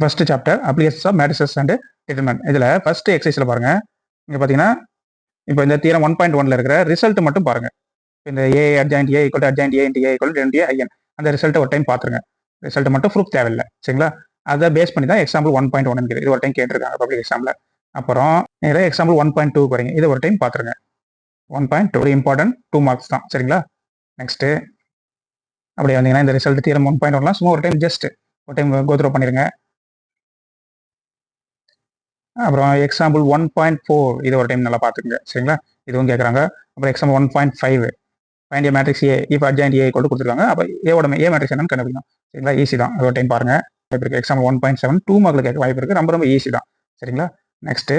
First chapter applications of matrices and determinant இதில் first எக்ஸசைஸில் பாருங்க. இங்கே பார்த்தீங்கன்னா இப்போ இந்த தீரம் ஒன் பாயிண்ட் ஒன்ல இருக்கிற ரிசல்ட் மட்டும் பாருங்க. இந்த A adjoint A equal adjoint A into A equal ரெண்டு ஐஎன் அந்த ரிசல்ட்டை ஒரு டைம் பார்த்துருங்க ரிசல்ட் மட்டும் ப்ரூஃப் தேவையில்லை. சரிங்களா? அதை பேஸ் பண்ணி தான் எக்ஸாம்பிள் ஒன் பாயிண்ட் ஒன் இது ஒரு டைம் கேட்டிருக்காங்க பப்ளிக் எக்ஸாமில் அப்புறம் நேராக எக்ஸாம்பிள் ஒன் பாயிண்ட் டூ வரீங்க இதை ஒரு டைம் பார்த்துருங்க one point two important two marks தான். சரிங்களா? நெக்ஸ்ட்டு அப்படியே வந்தீங்கன்னா இந்த ரிசல்ட் தீரம் ஒன் பாயிண்ட் ஒன்லாம் சும்மா ஒரு டைம் ஜஸ்ட் ஒரு டைம் கோத்ரோ பண்ணிடுங்க அப்புறம் எக்ஸாம்பிள் ஒன் பாயிண்ட் ஃபோர் இது ஒரு டைம் நல்லா பார்த்துக்குங்க. சரிங்களா? இதுவும் கேட்குறாங்க அப்புறம் example one point five find A matrix A இப்போ அட்ஜாயிண்ட் ஏ கொண்டு கொடுத்துருக்காங்க. அப்போ ஏவோட ஏ மேட்ரிக்ஸ் என்னன்னு கண்டுபிடிக்கும் சரிங்களா? ஈஸி தான். ஒரு டைம் பாருங்க. வாய்ப்பு இருக்குது example one point seven two மார்க்கில் கேட்க வாய்ப்பு இருக்குது ரொம்ப ரொம்ப ஈஸி தான். சரிங்களா? நெக்ஸ்ட்டு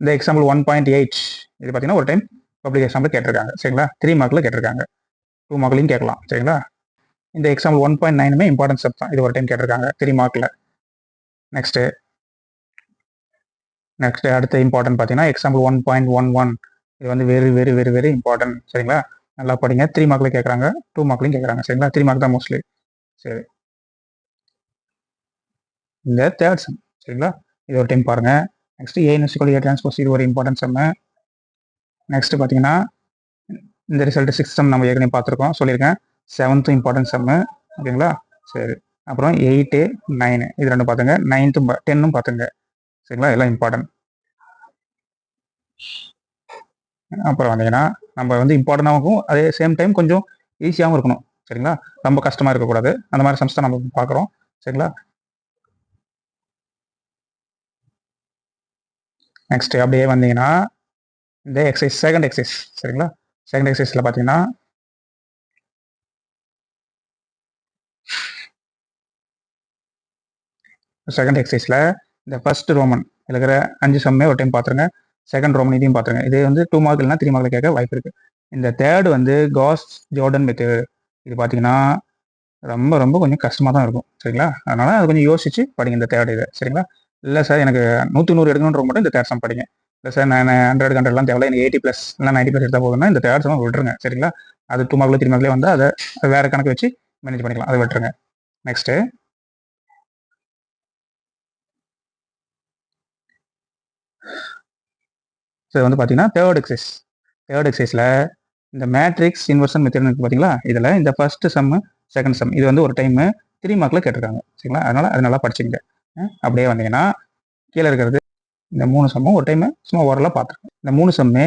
இந்த எக்ஸாம்பிள் ஒன் பாயிண்ட் எயிட் இது பார்த்தீங்கன்னா ஒரு டைம் பப்ளிக் எக்ஸாம்பிள் கேட்டிருக்காங்க. சரிங்களா? த்ரீ மார்க்கில் கேட்டிருக்காங்க. டூ மார்க்லையும் கேட்கலாம். சரிங்களா? இந்த எக்ஸாம்பிள் ஒன் பாயிண்ட் நைனுமே இம்பார்ட்டன்ஸ் தான். இது ஒரு டைம் கேட்டிருக்காங்க. த்ரீ மார்க்கில் நெக்ஸ்ட்டு நெக்ஸ்ட் அடுத்த இம்பார்ட்டன்ட் பார்த்தீங்கன்னா example one point one one இது வந்து very very very very important சரிங்களா? நல்லா படிங்க. த்ரீ மார்க்கில் கேட்குறாங்க டூ மார்க்லையும் கேட்குறாங்க சரிங்களா? த்ரீ மார்க் தான் மோஸ்ட்லி சரி. இந்த தேர்ட் சம் சரிங்களா? இது ஒரு டைம் பாருங்க. நெக்ஸ்ட் ஏ நியூசிக்கல் ஏ டிரான்ஸ்போஸ் இது ஒரு இம்பார்ட்டன்ட் செம்ம நெக்ஸ்ட் பார்த்தீங்கன்னா இந்த ரிசல்ட் சிக்ஸ் செம் நம்ம ஏற்கனவே பார்த்துருக்கோம். சொல்லியிருக்கேன். செவன்த்தும் இம்பார்ட்டன்ட் செம்மு ஓகேங்களா? சரி. அப்புறம் எயிட்டு நைனு இது ரெண்டும் பார்த்துங்க. நைன்த்தும் டென்னும் பார்த்துங்க. சரிங்களா? எல்லாம் இம்பார்ட்டன்ட் அப்புறம் வந்தீங்கன்னா நம்ம வந்து இம்பார்ட்டண்டாகவும் அதே சேம் டைம் கொஞ்சம் ஈஸியாகவும் இருக்கணும். சரிங்களா? ரொம்ப கஷ்டமாக இருக்கக்கூடாது. அந்த மாதிரி சம்ஸ் தான் நம்ம பார்க்குறோம். சரிங்களா? நெக்ஸ்ட் அப்படியே வந்தீங்கன்னா இந்த எக்ஸசைஸ் செகண்ட் எக்ஸசைஸ் சரிங்களா? செகண்ட் எக்ஸசைஸில் பார்த்தீங்கன்னா செகண்ட் எக்ஸசைஸில் இந்த ஃபர்ஸ்ட் ரோமன் இருக்கிற அஞ்சு சம்மே ஒரு டைம் பார்த்துருங்க. செகண்ட் ரோமன் இதையும் பார்த்துருங்க இது வந்து டூ மார்க் இல்லைனா த்ரீ மார்க்கில் கேட்க வாய்ப்பு இருக்குது இந்த தேர்டு வந்து காஸ் ஜோர்டன் மெத்தேடு இது பார்த்தீங்கன்னா ரொம்ப ரொம்ப கொஞ்சம் கஷ்டமாக தான் இருக்கும். சரிங்களா? அதனால் அது கொஞ்சம் யோசிச்சு படிங்க இந்த தேர்ட் இதை. சரிங்களா? இல்லை சார் எனக்கு நூற்றி நூறு எடுக்கணுன்ற மட்டும் இந்த தேர்ட் சம் படிங்க. இல்லை சார் நான் ஹண்ட்ரட் ஹண்ட்ரட்லாம் தேவையில்ல. எனக்கு எயிட்டி ப்ளஸ் இல்லை நைன்ட்டி ப்ளஸ் எடுத்தால் போதும்னா இந்த தேர்ட் சம் விட்டுருங்க. சரிங்களா? அது டூ மார்க்ல த்ரீ மார்க்லேயே வந்து அதை அதை வேறு கணக்கு வச்சு மேனேஜ் பண்ணிக்கலாம். அதை விட்டுருங்க. நெக்ஸ்ட்டு ஸோ வந்து பார்த்தீங்கன்னா தேர்ட் எக்ஸைஸ் தேர்ட் எக்ஸைஸில் இந்த மேட்ரிக்ஸ் இன்வர்ஷன் மெத்தட் இருக்கு பார்த்தீங்களா? இதில் இந்த ஃபர்ஸ்ட் சம்மு செகண்ட் சம் இது வந்து ஒரு டைம் த்ரீ மார்க்கில் கேட்டிருக்காங்க. சரிங்களா? அதனால் அது நல்லா படிச்சுங்க அப்படியே வந்தீங்கன்னா கீழே இருக்கிறது இந்த மூணு சம்மும் ஒரு டைம் சும்மா ஓரலாக பார்த்துருங்க இந்த மூணு சம்மே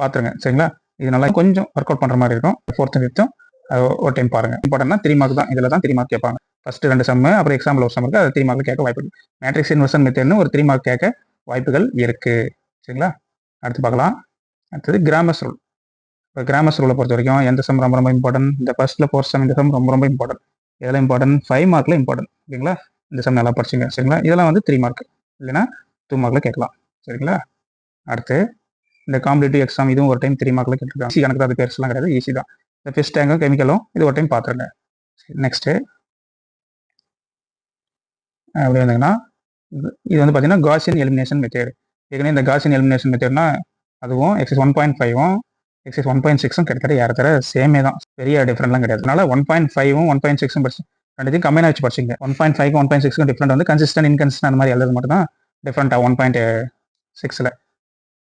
பார்த்துருங்க. சரிங்களா? இது நல்லா கொஞ்சம் ஒர்க் அவுட் பண்ணுற மாதிரி இருக்கும். ஃபோர்த்து ஃபிஃப்த்தும் ஒரு டைம் பாருங்க. இம்பார்ட்டன்னா த்ரீ மார்க் தான். இதில் தான் த்ரீ மார்க் கேட்பாங்க. ஃபர்ஸ்ட் ரெண்டு சம்மு அப்புறம் எக்ஸாம்பிள் ஒரு சம் இருக்குது அது த்ரீ மார்க் கேட்க வாய்ப்பு மேட்ரிக்ஸ் இன்வர்ஷன் மெத்தட்னு ஒரு த்ரீ மார்க் கேட்க வாய்ப்புகள் இருக்கு. சரிங்களா? அடுத்து பார்க்கலாம். அடுத்தது கிராமஸ் ரூல் இப்போ கிராமஸ் ரூலை பொறுத்த வரைக்கும் எந்த சம் ரொம்ப ரொம்ப இம்பார்ட்டன்ட் இந்த ஃபர்ஸ்ட்ல ஃபோர்த் சம் இந்த சம் ரொம்ப ரொம்ப இம்பார்ட்டன்ட் இதெல்லாம் இம்பார்ட்டன்ட் ஃபைவ் மார்க்கில் இம்பார்ட்டன்ட் ஓகேங்களா இந்த சம் நல்லா படிச்சுங்க. சரிங்களா? இதெல்லாம் வந்து த்ரீ மார்க் இல்லைன்னா டூ மார்க்கில் கேட்கலாம். சரிங்களா? அடுத்து இந்த காம்படிட்டிவ் எக்ஸாம் இதுவும் ஒரு டைம் த்ரீ மார்க்கில் கேட்டிருக்காங்க. ஈஸி கணக்கு அது பேர்ஸ்லாம் கிடையாது. ஈஸி தான். இந்த ஃபிஷ் டேங்கும் கெமிக்கலும் இது ஒரு டைம் பார்த்துருங்க நெக்ஸ்ட்டு அப்படி வந்தீங்கன்னா இது இது வந்து பார்த்தீங்கன்னா காசியன் எலிமினேஷன் மெத்தேடு ஏற்கனவே இந்த காசின் எலிமினேஷன் மெத்தட்னா அதுவும் எக்ஸஸ் ஒன் பாயிண்ட் ஃபைவும் எக்ஸஸ் ஒன் பாயிண்ட் சிக்ஸும் கிட்டத்தட்ட யார சேமே தான். பெரிய டிஃப்ரெண்ட்லாம் கிடையாது. அதனால ஒன் பாயிண்ட் ஃபைவும் ஒன் பாயிண்ட் சிக்ஸும் படிச்சு ரெண்டுத்தையும் கம்மியாக வச்சு படிச்சிங்க one point five one point சிக்ஸ்க்கும் different வந்து கன்சிஸ்டன்ட் இன்கன்சிஸ்டன்ட் அந்த மாதிரி எழுதுறது மட்டும் தான் டிஃப்ரெண்ட்டாக ஒன் பாயிண்ட் சிக்ஸில்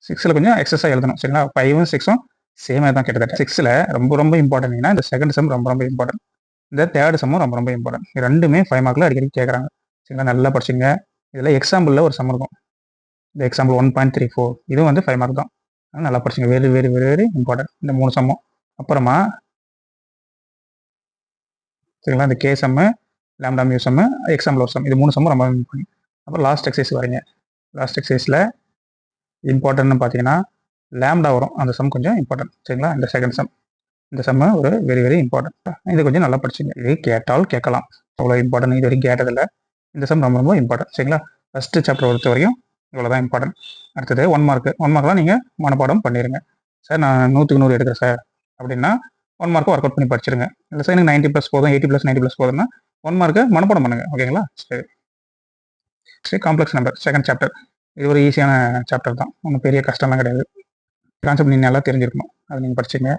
சிக்ஸில் கொஞ்சம் எக்ஸஸாக எழுதணும் சரிங்களா? ஃபைவும் சிக்ஸும் சேமே தான் கிட்டத்தட்ட. சிக்ஸில் ரொம்ப ரொம்ப இம்பார்ட்டன்ட்னா இந்த செகண்ட் செம் ரொம்ப ரொம்ப இம்பார்ட்டன்ட் இந்த தேர்ட் சம்மும் ரொம்ப ரொம்ப இம்பார்ட்டன்ட் ரெண்டுமே ஃபைவ் மார்க்கில் அடிக்கடி கேட்குறாங்க சரிங்களா? நல்லா படிச்சுங்க இதில் எக்ஸாம்பிளில் ஒரு சம் இருக்கும். இந்த example one point three four இதுவும் வந்து ஃபைவ் மார்க் தான். நல்லா படிச்சுங்க. Very very very very important இந்த மூணு சம்மம் அப்புறமா சரிங்களா? இந்த K sum lambda mu sum example ஒரு சம் இது மூணு சம்மு ரொம்ப இம்பார்ட்டன்ட் அப்புறம் லாஸ்ட் எக்ஸைஸ் வரீங்க லாஸ்ட் எக்ஸைஸில் இம்பார்ட்டன்ட்னு பார்த்தீங்கன்னா லேம்டா வரும். அந்த சம் கொஞ்சம் இம்பார்ட்டன்ட் சரிங்களா? இந்த செகண்ட் சம் இந்த சம்மு ஒரு வெரி வெரி இம்பார்ட்டன்ட் இது கொஞ்சம் நல்லா படிச்சுங்க. இது கேட்டால் கேட்கலாம். அவ்வளோ இம்பார்ட்டன்ட் இது வரைக்கும் கேட்டதில்லை. இந்த சம் ரொம்ப ரொம்ப இம்பார்ட்டன்ட் சரிங்களா? ஃபஸ்ட்டு சாப்டர் பொறுத்த வரையும் இவ்வளோதான் இம்பார்ட்டன்ட் அடுத்தது ஒன் மார்க் ஒன் மார்க்லாம் நீங்கள் மனப்பாடம் பண்ணிடுங்க சார் நான் நூற்றுக்கு நூறு எடுக்கிறேன் சார். அப்படின்னா ஒன் மார்க்கு ஒர்க் அவுட் பண்ணி படிச்சிருங்க. இல்லை சார் எனக்கு நைன்ட்டி ப்ளஸ் போதும் எயிட்டி ப்ளஸ் நைன்ட்டி ப்ளஸ் போதும்னா ஒன் மார்க்கு மனப்பாடம் பண்ணுங்க. ஓகேங்களா சரி. சரி காம்ப்ளெக்ஸ் நம்பர் செகண்ட் சாப்டர் இது ஒரு ஈஸியான சாப்டர் தான். ஒன்றும் பெரிய கஷ்டம்லாம் கிடையாது. கான்செப்ட் நீங்கள் நல்லா தெரிஞ்சிருக்கணும் அதை நீங்கள் படிச்சிங்க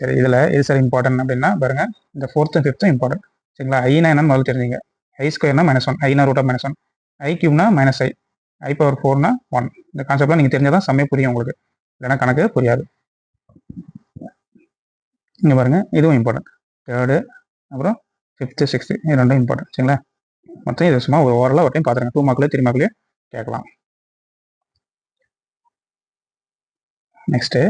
சரி இதில் எது சார் இம்பார்ட்டன்ட் அப்படின்னா பாருங்கள் இந்த ஃபோர்த்து ஃபிஃப்த்தும் இம்பார்ட்டன்ட் சரிங்களா? ஐனா என்னன்னு முதல்ல தெரிஞ்சுங்க. ஐ ஸ்கொயர்னா minus one Aina root of minus one I கியூப்னா minus I I power ஃபோர்னா ஒன் இந்த கான்செப்ட்லாம் நீங்கள் தெரிஞ்சால் செம்மையாக புரியும் உங்களுக்கு. இல்லைன்னா கணக்கு புரியாது. இங்கே பாருங்க இதுவும் இம்பார்ட்டன்ட் தேர்டு அப்புறம் ஃபிஃப்த்து சிக்ஸ்த்து இது ரெண்டும் இம்பார்ட்டன்ட் சரிங்களா? மொத்தம் இது சும்மா ஒரு ஓரளவு ஒரு டைம் பார்த்துருங்க டூ மார்க்லேயே த்ரீ மார்க்லேயே கேட்கலாம். நெக்ஸ்ட்டு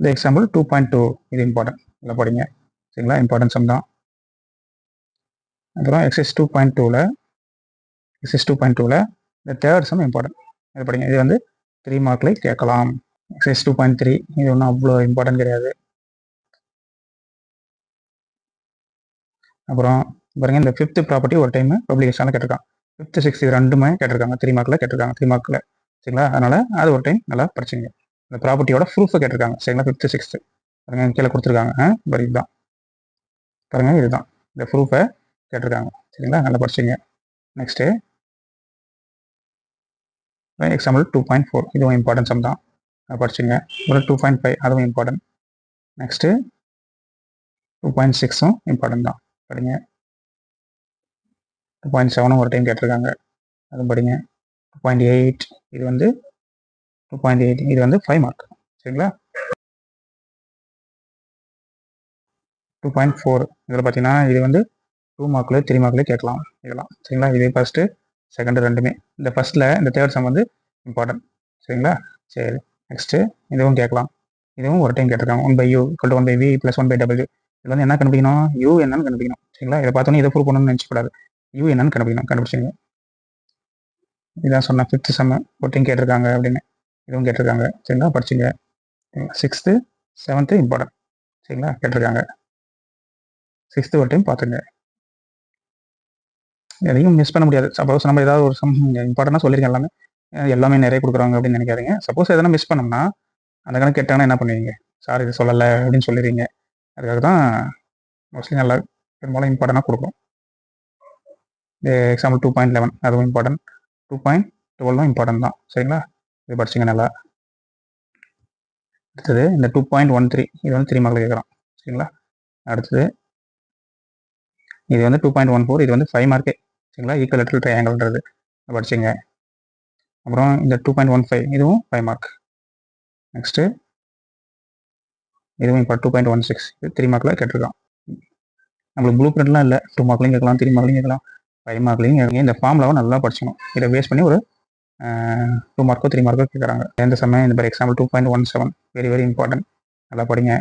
இந்த எக்ஸாம்பிள் டூ பாயிண்ட் டூ இது இம்பார்ட்டன்ட் இல்லை படிங்க. சரிங்களா? இம்பார்ட்டன்ஸ் தான். அப்புறம் எக்ஸஸ் டூ பாயிண்ட் டூவில் எக்ஸஸ் டூ பாயிண்ட் டூவில் இந்த தேர்ட் சம் இம்பார்ட்டன்ட் இது படிங்க. இது வந்து த்ரீ மார்க்கில் கேட்கலாம். எக்ஸஸ் டூ பாயிண்ட் த்ரீ இது ஒன்றும் அவ்வளோ இம்பார்ட்டன்ட் கிடையாது. அப்புறம் பாருங்க இந்த ஃபிஃப்த் ப்ராப்பர்ட்டி ஒரு டைம் பப்ளிகேஷனில் கேட்டிருக்கான். ஃபிஃப்த் சிக்ஸ்த் இது ரெண்டுமே கேட்டிருக்காங்க. த்ரீ மார்க்கில் கேட்டிருக்காங்க. த்ரீ மார்க்கில் சரிங்களா? அதனால் அது ஒரு டைம் நல்லா படிச்சுங்க இந்த ப்ராப்பர்ட்டியோட ப்ரூஃபை கேட்டிருக்காங்க. சரிங்களா? ஃபிஃப்த்து சிக்ஸ்த்து பாருங்க கீழே கொடுத்துருக்காங்க. பாருங்க இதுதான். பாருங்க இதுதான். இந்த ப்ரூஃபை கேட்டிருக்காங்க. சரிங்களா? நல்லா படிச்சுங்க next example two point four இதுவும் இம்பார்ட்டன்ஸ் சம் தான். படிச்சுங்க. ஒரு டூ பாயிண்ட் ஃபைவ் அதுவும் இம்பார்ட்டன்ட் நெக்ஸ்ட்டு டூ பாயிண்ட் சிக்ஸும் இம்பார்ட்டன்ட் தான். படிங்க. டூ பாயிண்ட் செவனும் ஒரு டைம் கேட்டிருக்காங்க. அதுவும் படிங்க. டூ பாயிண்ட் எயிட் இது வந்து டூ பாயிண்ட் எயிட் இது வந்து ஃபைவ் மார்க் சரிங்களா? டூ பாயிண்ட் ஃபோர் இதில் பார்த்தீங்கன்னா இது வந்து டூ மார்க்லேயே த்ரீ மார்க்லேயே கேட்கலாம். இதெல்லாம். சரிங்களா? இது ஃபஸ்ட்டு செகண்டு ரெண்டுமே. இந்த ஃபஸ்ட்டில் இந்த தேர்ட் சம் வந்து இம்பார்ட்டன்ட் சரிங்களா? சரி நெக்ஸ்ட்டு இதுவும் கேட்கலாம். இதுவும் ஒரு டைம் கேட்டிருக்காங்க. One by u equal one by v plus one by W இதில் வந்து என்ன கண்டுபிடிக்கணும்? யூ என்னன்னு கண்டுபிடிக்கணும். சரிங்களா? இதை பார்த்தோன்னே இதை ப்ரூவ் பண்ணணும்னு நினச்சக்கூடாது. யூ என்னன்னு கண்டுபிடிக்கணும். கண்டுபிடிச்சிங்க இதான் சொன்னேன் ஃபிஃப்த் செம்ம ஒரு டைம் கேட்டிருக்காங்க அப்படின்னு. இதுவும் கேட்டிருக்காங்க. சரிங்களா? படிச்சுங்க. சிக்ஸ்த்து செவன்த்து இம்பார்ட்டன்ட் சரிங்களா? கேட்டிருக்காங்க. சிக்ஸ்த்து ஒரு டைம் பார்த்துங்க. எதையும் மிஸ் பண்ண முடியாது. சப்போஸ் நம்ம ஏதாவது ஒரு சம் இம்பார்ட்டண்டாக சொல்லியிருக்கேன் எல்லாமே. எல்லாமே நிறைய கொடுக்குறாங்க அப்படின்னு நினைக்காதீங்க. சப்போஸ் எதனா மிஸ் பண்ணோம்னா அந்த கணக்கு கேட்டாங்கன்னா என்ன பண்ணுவீங்க? சார் இது சொல்லலை அப்படின்னு சொல்லிடுவீங்க. அதுக்காக தான் மோஸ்ட்லி நல்லா பெரும்பாலும் இம்பார்ட்டண்டாக கொடுக்கும் எக்ஸாம்பிள் டூ பாயிண்ட் லெவன் அதுவும் இம்பார்ட்டன்ட் டூ பாயிண்ட் டுவெல்லும் இம்பார்ட்டன்ட் தான். சரிங்களா? இது படிச்சிங்க நல்லா. அடுத்தது இந்த டூ பாயிண்ட் ஒன் த்ரீ இது வந்து த்ரீ மார்க்கில் கேட்குறோம் சரிங்களா? அடுத்தது இது வந்து டூ பாயிண்ட் ஒன் ஃபோர் இது வந்து ஃபைவ் மார்க்கே சரிங்களா? ஈக்குவலேட்டல் ட்ரையாங்கிள்ன்றது படிச்சிங்க. அப்புறம் இந்த டூ பாயிண்ட் ஒன் ஃபைவ் இதுவும் ஃபைவ் மார்க் நெக்ஸ்ட்டு இதுவும் இப்போ டூ பாயிண்ட் ஒன் சிக்ஸ் இது த்ரீ மார்க்கில் கேட்டிருக்கான். நம்மளுக்கு ப்ளூ பிரிண்ட்லாம் இல்லை. டூ மார்க்லையும் கேட்கலாம் த்ரீ மார்க்லையும் கேட்கலாம். ஃபைவ் மார்க்லையும் கேட்கலாம். இந்த ஃபார்ம்லாவும் நல்லா படிச்சணும் இதை வேஸ்ட் பண்ணி ஒரு டூ மார்க்கோ த்ரீ மார்க்கோ கேட்குறாங்க. எந்த சமயம் இந்த மாதிரி example two point one seven very very important நல்லா படிங்க.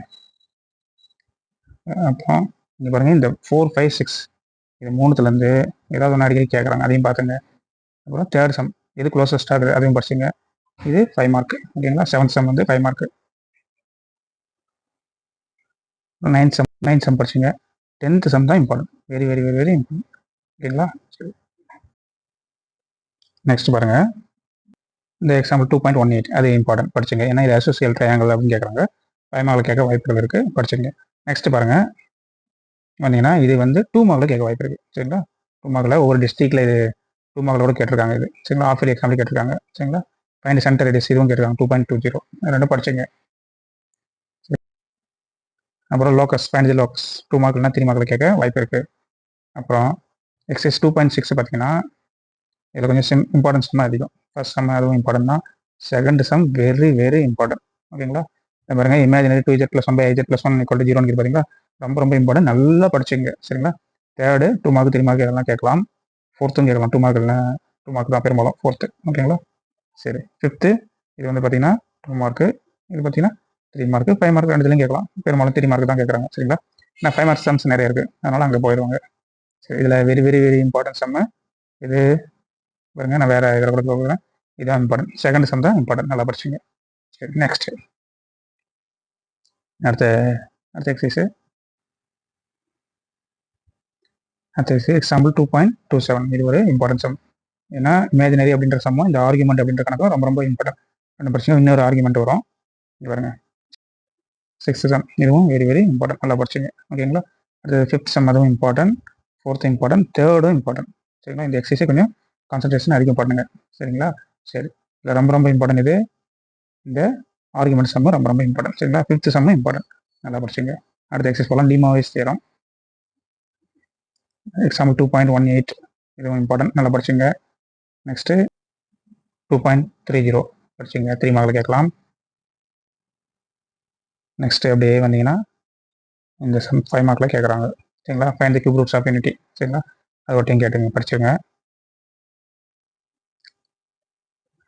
அப்புறம் இங்கே பாருங்கள் இந்த ஃபோர் ஃபைவ் சிக்ஸ் இது மூணுத்துலேருந்து ஏதாவது ஒன்று அடிக்கடி கேட்குறாங்க அதையும் பார்த்துங்க அப்புறம் தேர்ட் சம் இது க்ளோசஸ்ட் இருக்குது அதையும் படிச்சுங்க. இது ஃபைவ் மார்க் ஓகேங்களா செவன்த் சம் வந்து five mark ninth sum ninth sum படிச்சுங்க. Tenth sum தான் important very very very very important ஓகேங்களா சரி. நெக்ஸ்ட் பாருங்கள் இந்த example two point one eight அது இம்பார்ட்டன்ட் படிச்சுங்க. ஏன்னா இது அசோசியல் ட்ரையாங்கல் அப்படின்னு கேட்குறாங்க பயமாவில் கேட்க வாய்ப்புகள் இருக்குது படிச்சுங்க. நெக்ஸ்ட் பாருங்கள் வந்தீங்கன்னா இது வந்து டூ மார்க்கில் கேட்க வாய்ப்பு இருக்குது சரிங்களா? டூ மார்க்கில் ஒவ்வொரு டிஸ்ட்ரிக்டில் இது டூ மார்க்கில் கேட்டிருக்காங்க இது. சரிங்களா? ஆஃப் இயர் எக்ஸாம்பிள் கேட்டிருக்காங்க. சரிங்களா? ஃபைன் சென்டர் எடிஸ் இதுவும் கேட்டிருக்காங்க. டூ பாயிண்ட் டூ ஜீரோ ரெண்டும் படிச்சுங்க. அப்புறம் லோக்கஸ் ஃபைனல் லோக்கஸ் டூ மார்க்னா த்ரீ மார்க்கில் கேட்க வாய்ப்பு இருக்குது அப்புறம் எக்ஸைஸ் டூ பாயிண்ட் சிக்ஸ் பார்த்தீங்கன்னா இதில் கொஞ்சம் சிம் இம்பார்ட்டன்ஸ் தான் அதிகம். ஃபர்ஸ்ட் சம் அதுவும் இம்பார்ட்டன்ட் தான். Second sum very very important ஓகேங்களா? பாருங்க. Imaginary two z plus one by i z plus one equal ஜீரோன்னு பார்த்தீங்களா ரொம்ப ரொம்ப இம்பார்ட்டன்ட் நல்லா படிச்சுங்க. சரிங்களா? Third two mark three mark இதெல்லாம் கேட்கலாம். ஃபோர்த்தும் கேட்கலாம். டூ மார்க் இல்லை. டூ மார்க் தான் பெரும்பாலும். ஃபோர்த்து ஓகேங்களா சரி. ஃபிஃப்த்து இது வந்து பார்த்தீங்கன்னா டூ மார்க்கு இது பார்த்தீங்கன்னா த்ரீ மார்க்கு ஃபைவ் மார்க் ரெண்டுலையும் கேட்கலாம். பெரும்பாலும் த்ரீ மார்க் தான் கேட்குறாங்க. சரிங்களா? ஏன்னா ஃபைவ் மார்க் சம்ஸ் நிறைய இருக்குது அதனால் அங்கே போயிடுவாங்க சரி இதில் very very very important sum இது பாருங்க. நான் வேறு இதில் கூட போகிறேன். இதான் இம்பார்ட்டன்ட் செகண்ட் சம் தான் இம்பார்ட்டன்ட் நல்லா படிச்சுங்க. சரி நெக்ஸ்ட் அடுத்த அடுத்த எக்ஸசைஸு அடுத்த example two point two seven இது ஒரு இம்பார்ட்டன்ட் சம் ஏன்னா இமேஜினரி அப்படின்ற சம்மம் இந்த ஆர்குமெண்ட் அப்படின்ற கணக்கும் ரொம்ப ரொம்ப இம்பார்ட்டன்ட் ரெண்டு பிரச்சனை இன்னொரு ஆர்குமெண்ட் வரும். இது பாருங்க. சிக்ஸ்த் சம் இதுவும் வெரி வெரி இம்பார்ட்டன்ட் நல்லா படிச்சுங்க. ஓகேங்களா அடுத்தது ஃபிஃப்த் செம் அதுவும் இம்பார்ட்டன்ட் ஃபோர்த் இம்பார்ட்டன்ட் தேர்டும் இம்பார்ட்டன்ட் சரிங்களா? இந்த எக்ஸசைஸை கொஞ்சம் கான்சன்ட்ரேஷன் அதிகம் பண்ணுங்க. சரிங்களா? சரி. இல்லை ரொம்ப ரொம்ப இம்பார்ட்டன்ட் இது. இந்த ஆர்குமெண்ட் சம்மு ரொம்ப ரொம்ப இம்பார்ட்டன்ட் சரிங்களா? ஃபிஃப்த் சம்மு இம்பார்ட்டன்ட் நல்லா படிச்சுங்க. அடுத்த எக்ஸசைஸ் போகலாம் De Moivre's theorem example two point one eight இதுவும் இம்பார்ட்டன்ட் நல்லா படிச்சுங்க. Next two point three zero படிச்சுங்க. Three மார்க்கில் கேட்கலாம். நெக்ஸ்ட்டு அப்படியே வந்தீங்கன்னா இந்த சம் ஃபைவ் மார்க்கில் கேட்குறாங்க. சரிங்களா? Find the cube roots of unity சரிங்களா? அது ஒட்டியும் கேட்டுங்க படிச்சுங்க.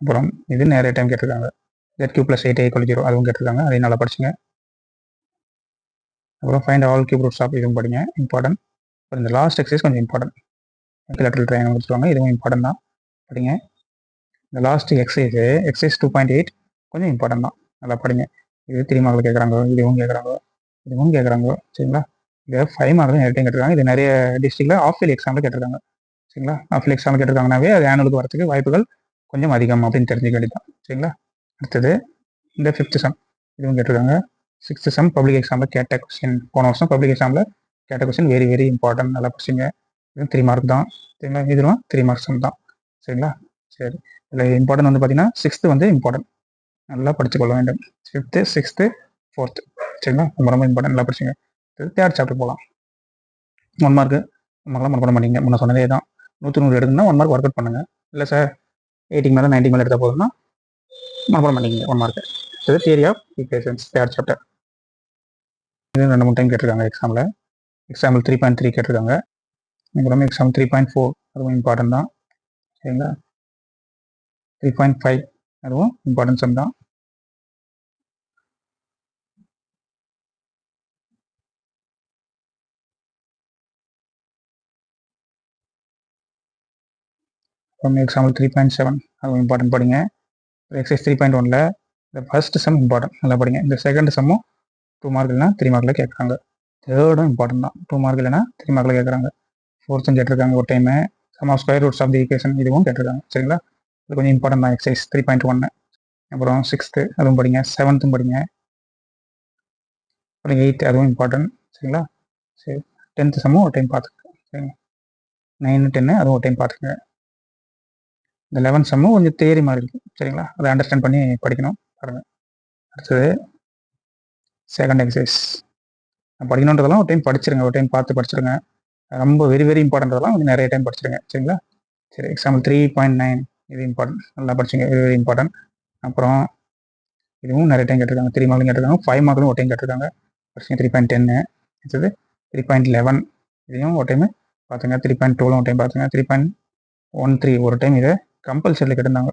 அப்புறம் இது நிறைய டைம் கேட்டிருக்காங்க. Z cube plus eight equal zero அதுவும் கேட்டிருக்காங்க. அதையும் நல்லா படிச்சுங்க. அப்புறம் find all cube roots of இதுவும் படிங்க. இம்பார்ட்டன்ட் அப்புறம் இந்த லாஸ்ட் எக்ஸசைஸ் கொஞ்சம் இம்பார்ட்டன்ட் லெட்டர் ட்ரையாங்கல் கொடுத்துருவாங்க இதுவும் இம்பார்ட்டன்ட் தான். படிங்க. இந்த last exercise exercise two point eight கொஞ்சம் இம்பார்ட்டன்ட் தான். நல்லா படிங்க. இது த்ரீ மார்க்கில் கேட்குறாங்க இதுவும் கேட்குறாங்க இதுவும் கேட்குறாங்க சரிங்களா? இது ஃபைவ் மார்க் நிறைய டைம் கேட்டிருக்காங்க இது நிறைய டிஸ்ட்ரிக்டில் ஆஃப் இயர் எக்ஸாமில் கேட்டிருக்காங்க சரிங்களா? ஆஃப் இயர் எக்ஸாமில் கேட்டிருக்காங்கனாவே அது ஆனுவலுக்கு வரதுக்கு வாய்ப்புகள் கொஞ்சம் அதிகம் அப்படின்னு தெரிஞ்சுக்க வேண்டியதான் சரிங்களா? அடுத்தது இந்த ஃபிஃப்த் சம் இதுவும் கேட்டிருக்காங்க. சிக்ஸ்த் சம் பப்ளிக் எக்ஸாமில் கேட்ட கொஸ்டின் போன வருஷம் பப்ளிக் எக்ஸாமில் கேட்ட கொஸ்டின் வெரி வெரி இம்பார்ட்டன்ட் நல்லா படிச்சிங்க. இது த்ரீ மார்க் தான். சரிங்களா இதுவும் த்ரீ மார்க்ஸ் தான். சரிங்களா? சரி. இதில் இம்பார்ட்டன்ட் வந்து பார்த்தீங்கன்னா சிக்ஸ்த்து வந்து இம்பார்ட்டன்ட் நல்லா படிச்சுக்கொள்ள வேண்டும். ஃபிஃப்த்து சிக்ஸ்த்து ஃபோர்த்து சரிங்களா? ரொம்ப ரொம்ப இம்பார்ட்டன்ட் நல்லா படிச்சுங்க. தேர்ட் சாப்டர் போகலாம் ஒன் மார்க்கு மார்க்லாம் மனப்பாடம் பண்ணிங்க முன்ன சொன்னதே தான். நூற்றி நூறு எடுக்கணும்னா ஒன் மார்க் ஒர்க் அவுட் பண்ணுங்கள் இல்லை சார் எயிட்டிக்கு மேலே நைன்ட்டி மேலே எடுத்தால் போதும்னா மனப்பாடம் பண்ணிக்கங்க ஒன் மார்க்கு இது theory of equations third chapter இது ரெண்டு மூணு டைம் கேட்டிருக்காங்க எக்ஸாமில் எக்ஸாம்பிள் த்ரீ பாயிண்ட் த்ரீ கேட்டிருக்காங்க. ரொம்ப எக்ஸாம் த்ரீ பாயிண்ட் ஃபோர் அதுவும் இம்பார்ட்டன்ட் தான். சரிங்களா? த்ரீ பாயிண்ட் ஃபைவ் அதுவும் இம்பார்ட்டன்ஸ் தான். அப்புறம் எக்ஸாம்பிள் த்ரீ பாயிண்ட் செவன் அதுவும் இம்பார்ட்டன்ட் படிங்க. எக்ஸைஸ் த்ரீ பாயிண்ட் ஒனில் இந்த ஃபர்ஸ்ட் சம் இம்பார்ட்டன்ட் நல்லா படிங்க. இந்த செகண்ட் சம்மும் டூ மார்க் இல்லைனா த்ரீ மார்க்கில் கேட்குறாங்க. தேர்டும் இம்பார்ட்டன்ட் தான். டூ மார்க் இல்லைனா த்ரீ மார்க்கில் கேட்குறாங்க ஃபோர்த்தும் கேட்டிருக்காங்க ஒரு time sum square roots of the equation இதுவும் கேட்டிருக்காங்க. சரிங்களா? இது கொஞ்சம் இம்பார்ட்டன்ட் தான் எக்ஸைஸ் த்ரீ பாயிண்ட் ஒன்று அப்புறம் சிக்ஸ்த்து அதுவும் படிங்க. செவன்த்தும் படிங்க. அப்புறம் எயித்து அதுவும் இம்பார்ட்டன்ட் சரிங்களா? சரி. டென்த்து சம்மும் ஒரு டைம் பார்த்துக்கோங்க. சரிங்களா நைனு டென்னு அதுவும் ஒரு டைம் பார்த்துக்கோங்க. இந்த லெவன் சம்மும் கொஞ்சம் தேரி மாதிரி இருக்கும். சரிங்களா? அதை அண்டர்ஸ்டாண்ட் பண்ணி படிக்கணும். பாருங்கள் அடுத்தது செகண்ட் எக்ஸசைஸ் படிக்கணுன்றதெல்லாம் ஒரு டைம் படிச்சிருங்க ஒரு டைம் பார்த்து படிச்சிருங்க. ரொம்ப வெரி வெரி இம்பார்ட்டன்றதெல்லாம் வந்து நிறைய டைம் படிச்சிருங்க. சரிங்களா? சரி எக்ஸாம்பிள் த்ரீ பாயிண்ட் நைன் இது இம்பார்ட்டன்ட் நல்லா படிச்சுங்க வெரி வெரி இம்பார்ட்டன்ட் அப்புறம் இதுவும் நிறைய டைம் கேட்டிருக்காங்க. த்ரீ மார்க்லையும் கேட்டிருக்காங்க. ஃபைவ் மார்க்லையும் ஒரு டைம் கேட்டிருக்காங்க. படிச்சுங்க த்ரீ பாயிண்ட் டென்னு அடுத்தது த்ரீ பாயிண்ட் லெவன் இதையும் ஒரு டைம் பார்த்துங்க. த்ரீ பாயிண்ட் டூலும் ஒரு டைம் பார்த்துங்க. த்ரீ பாயிண்ட் ஒன் த்ரீ ஒரு டைம் இதை கம்பல்சரியில் கேட்டிருந்தாங்க.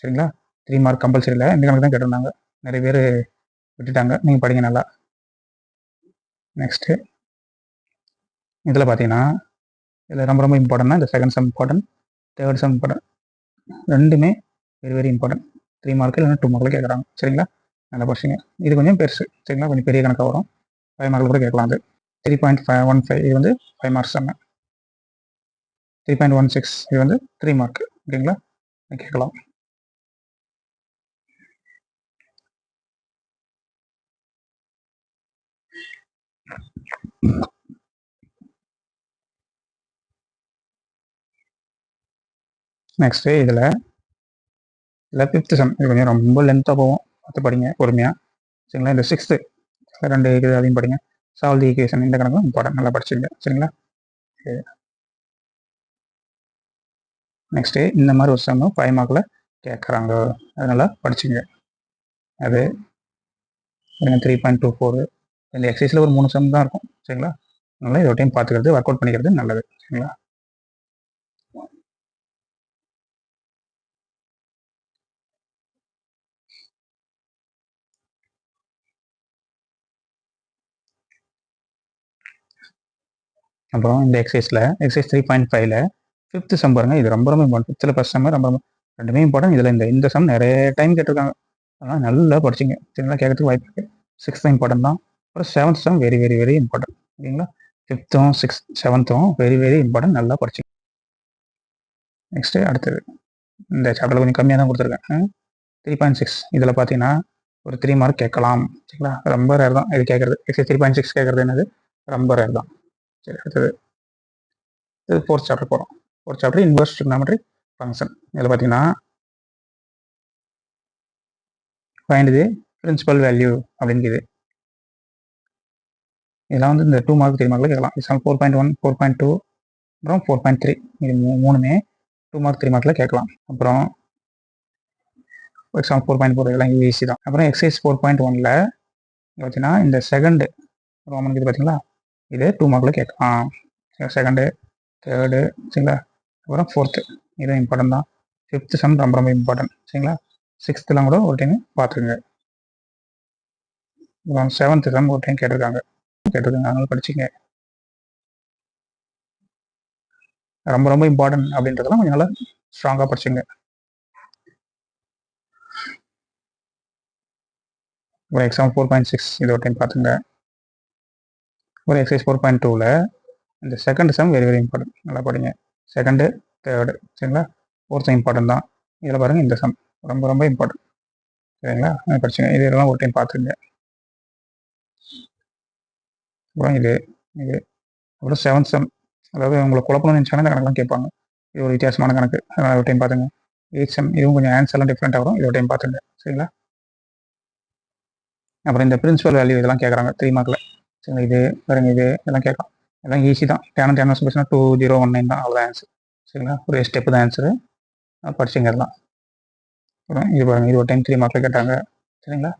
சரிங்களா? த்ரீ மார்க் கம்பல்சரியில் இந்த கணக்கு தான் கேட்டிருந்தாங்க. நிறைய பேர் விட்டுட்டாங்க. நீங்கள் படிங்க நல்லா. நெக்ஸ்ட்டு இதில் பார்த்தீங்கன்னா இதில் ரொம்ப ரொம்ப இம்பார்ட்டன்ட்னா இந்த second sum important third sum important ரெண்டுமே very very important three mark இல்லைன்னா டூ மார்க்கில் கேட்குறாங்க சரிங்களா? நல்லா படிச்சிங்க இது கொஞ்சம் பெருசு. சரிங்களா? கொஞ்சம் பெரிய கணக்காக வரும். ஃபைவ் மார்க்கில் கூட கேட்கலாம் அது. Three point five one five இது வந்து ஃபைவ் மார்க்ஸ் தாங்க த்ரீ பாயிண்ட் ஒன் சிக்ஸ் இது வந்து த்ரீ மார்க் ஓகேங்களா கேட்கலாம். நெக்ஸ்ட்டு இதில் இதில் ஃபிஃப்த்து செம் இது கொஞ்சம் ரொம்ப லென்த்தாக போவோம் பார்த்து படிங்க பொறுமையாக சரிங்களா? இந்த சிக்ஸ்த்து ரெண்டு இது அதையும் படிங்க. சால்வ் தி ஈக்குவேஷன் இந்த கணக்கும் இம்பார்ட்டன் நல்லா படிச்சுங்க சரிங்களா? நெக்ஸ்ட்டு இந்த மாதிரி ஒரு சம்மு ஃபைவ் மார்க்கில் கேட்குறாங்க அதனால் படிச்சுங்க. அது. த்ரீ பாயிண்ட் டூ ஃபோரு இந்த எக்ஸசைஸில் ஒரு மூணு சம் தான் இருக்கும். சரிங்களா? அதனால் இதை டைம் பார்த்துக்கிறது ஒர்க் அவுட் பண்ணிக்கிறது நல்லது. சரிங்களா? அப்புறம் இந்த எக்ஸசைஸில் எக்ஸசைஸ் த்ரீ பாயிண்ட் ஃபைவ்ல ஃபிஃப்த் சம் பாருங்க இது ரொம்ப ரொம்ப இம்பார்ட்டன் ஃபிஃப்த்தில் ஃபஸ்ட் சம் ரொம்ப ரொம்ப ரெண்டுமே இம்பார்ட்டன் இதில் இந்த இந்த சம் நிறைய டைம் கேட்டிருக்காங்க. அதனால் நல்லா படிச்சிங்க. சரிங்களா? கேட்கறதுக்கு வாய்ப்பு இருக்குது சிக்ஸ்த் இம்பார்ட்டன் தான். அப்புறம் செவன்த் தான் வெரி வெரி வெரி இம்பார்ட்டன்ட் ஓகேங்களா ஃபிஃப்த்தும் சிக்ஸ்த் செவன்த்தும் வெரி வெரி இம்பார்ட்டன்ட் நல்லா படிச்சு. நெக்ஸ்ட்டு அடுத்தது. இந்த சாப்டரில் கொஞ்சம் கம்மியாக தான் கொடுத்துருக்கேன். த்ரீ பாயிண்ட் சிக்ஸ் இதில் பார்த்தீங்கன்னா ஒரு த்ரீ மார்க் கேட்கலாம். சரிங்களா? ரொம்ப ரேர் தான். இது கேட்குறது. எக்ஸைஸ் த்ரீ பாயிண்ட் சிக்ஸ் கேட்குறது என்னது? ரொம்ப ரேர் தான். சரி அடுத்தது. இது ஃபோர்த் சாப்டர் போகிறோம் fourth chapter inverse trigonometry function இதில் பார்த்தீங்கன்னா ஃபைண்ட் இது பிரின்சிபல் வேல்யூ அப்படிங்குது இதெல்லாம் வந்து இந்த டூ மார்க் த்ரீ மார்க்கில் கேட்கலாம். Example four point one four point two அப்புறம் ஃபோர் பாயிண்ட் த்ரீ இது மூணுமே டூ மார்க் த்ரீ மார்க்கில் கேட்கலாம். அப்புறம் எக்ஸாம் ஃபோர் பாயிண்ட் ஃபோர் இதெல்லாம் ஈஸி தான். அப்புறம் எக்ஸைஸ் ஃபோர் பாயிண்ட் ஒனில் பார்த்தீங்கன்னா இந்த செகண்டு ரோமன் இது பார்த்தீங்களா இது டூ மார்க்கில் கேட்கலாம் செகண்டு தேர்டு சரிங்களா? அப்புறம் ஃபோர்த்து இதுவும் இம்பார்ட்டன்ட் தான். ஃபிஃப்த்து சம் ரொம்ப ரொம்ப இம்பார்ட்டன்ட் சரிங்களா? சிக்ஸ்த்துலாம் கூட ஒரு டைம் பார்த்துருங்க அப்புறம் செவன்த்து சம் ஒரு டைம் கேட்டிருக்காங்க. கேட்டிருக்காங்க அதனால படிச்சிங்க. ரொம்ப ரொம்ப இம்பார்ட்டன்ட் அப்படின்றதெல்லாம் கொஞ்சம் நல்லா ஸ்ட்ராங்காக படிச்சுங்க. ஒரு எக்ஸாம் ஃபோர் பாயிண்ட் சிக்ஸ் இது ஒரு டைம் பார்த்துங்க. ஒரு எக்ஸைஸ் ஃபோர் பாயிண்ட் டூவில் இந்த second sum very very important நல்லா படிங்க. செகண்டு தேர்டு சரிங்களா? ஃபோர்த் இம்பார்ட்டன்ட் தான். இதில் பாருங்கள் இந்த சம் ரொம்ப ரொம்ப இம்பார்ட்டன்ட் சரிங்களா? படிச்சுங்க. இதெல்லாம் ஒரு டைம் பார்த்துங்க அப்புறம் இது இது. அப்புறம் செவன்த் செம் அதாவது உங்களை குழப்பணும்னு நினச்சாங்கன்னா இந்த கணக்கெலாம் கேட்பாங்க. இது ஒரு வித்தியாசமான கணக்கு. அதனால் ஒரு டைம் பார்த்துங்க எயிட் செம் இதுவும் கொஞ்சம் ஆன்சர்லாம் டிஃப்ரெண்ட்டாக வரும். இது ஒரு டைம் பார்த்துங்க சரிங்களா? அப்புறம் இந்த பிரின்சிபல் வேல்யூ இதெல்லாம் கேட்குறாங்க. த்ரீ மார்க்கில் சரிங்களா? இது பாருங்க இது. இதெல்லாம் கேட்கலாம். எல்லாம் ஈஸி தான். டேன் டேன் பேசினா டூ ஜீரோ ஒன் நைன் தான் அவ்வளோ ஆன்சர் சரிங்களா? ஒரு ஸ்டெப்பு தான் ஆன்சரு படிச்சுங்க இதெல்லாம் அப்புறம் இது பாருங்கள் இது ஒரு டைம் த்ரீ மார்க்கில் கேட்டாங்க. சரிங்களா?